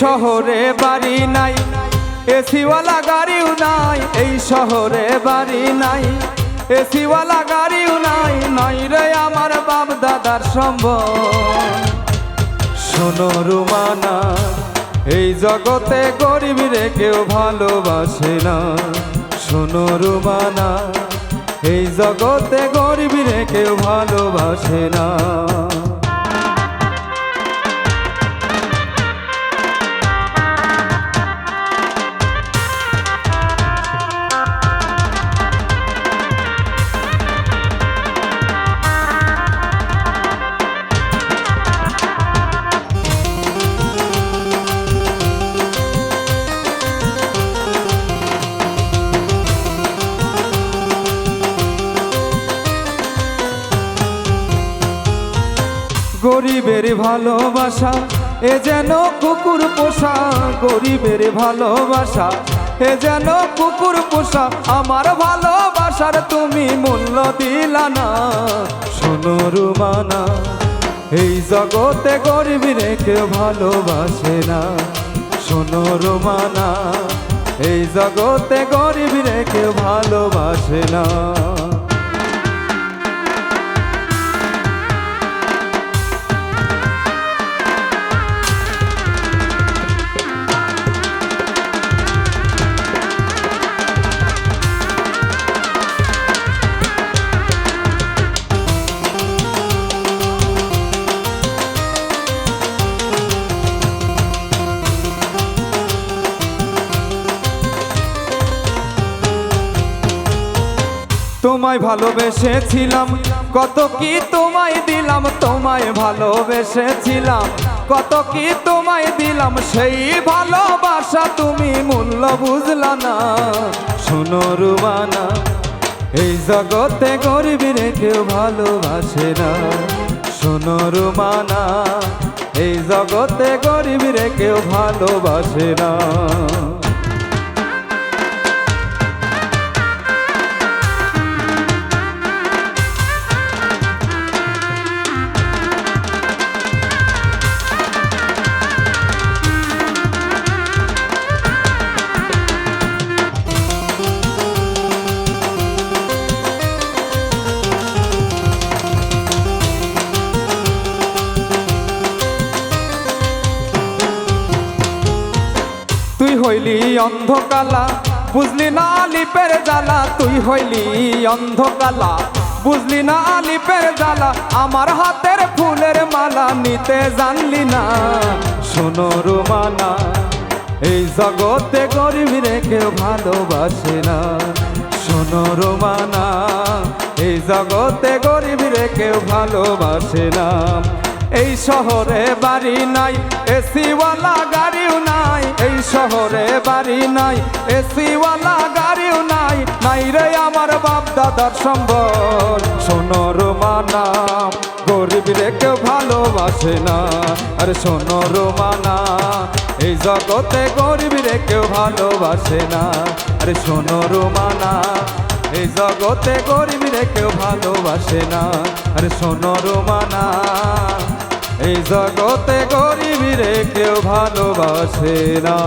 শহরে বাড়ি নাই, এসিওয়ালা গাড়িও নাই, এই শহরে বাড়ি নাই, এসিওয়ালা গাড়িও নাই নাই রে আমার বাপ দাদার সম্ভব শোনো রুমানা, এই জগতে গরিব রে কেউ ভালোবাসে না। শোনো রুমানা, এই জগতে গরিব রে কেউ ভালোবাসে না। গরিবের ভালোবাসা, এ যেন কুকুর পোষা, গরিবের ভালোবাসা, এ যেন কুকুর পোষা, আমার ভালোবাসার তুমি মূল্য দিলা না। শোনো রুমানা, এই জগতে গরিবরে কেউ ভালোবাসে না। শোনো রুমানা, এই জগতে গরিবরে কেউ ভালোবাসে না। তোমায় ভালোবেসেছিলাম। কত কি তোমায় দিলাম, তোমায় ভালোবেসেছিলাম। কত কি তোমায় দিলাম, সেই ভালোবাসা তুমি মূল্য বুঝলা না। শোনো রুমানা এই জগতে গরিবীরে কেউ ভালোবাসে না। শোনো রুমানা এই জগতে গরিবীরে কেউ ভালোবাসে না। হইলি অন্ধকালা, বুঝলি না লিপের জ্বালা, তুই হইলি অন্ধকালা, বুঝলি না লিপের জ্বালা, আমার হাতের ফুলের মালা নিতে জানলি না। শোনো রুমানা এই জগতে গরিব রে কেউ ভালোবাসে না। শোনো রোমানা এই জগতে গরিব রে কেউ ভালোবাসে না। এই শহরে বাড়ি নাই, এসিওয়ালা গাড়িও নাই। এই শহরে বাড়ি নাই, এসিওয়ালা গাড়িও নাই। নাই রে আমার বাপ দাদার সম্বল শোনো রোমানা গরিব রে কেউ ভালোবাসে না, আরে শোনো রোমানা এই জগতে গরিব রে কেউ ভালোবাসে না, আরে শোনো রোমানা এই জগতে গরিব রে কেউ ভালোবাসে না, আরে শোনো রোমানা এই জগতে গরিবীরে কেউ ভালোবাসে না।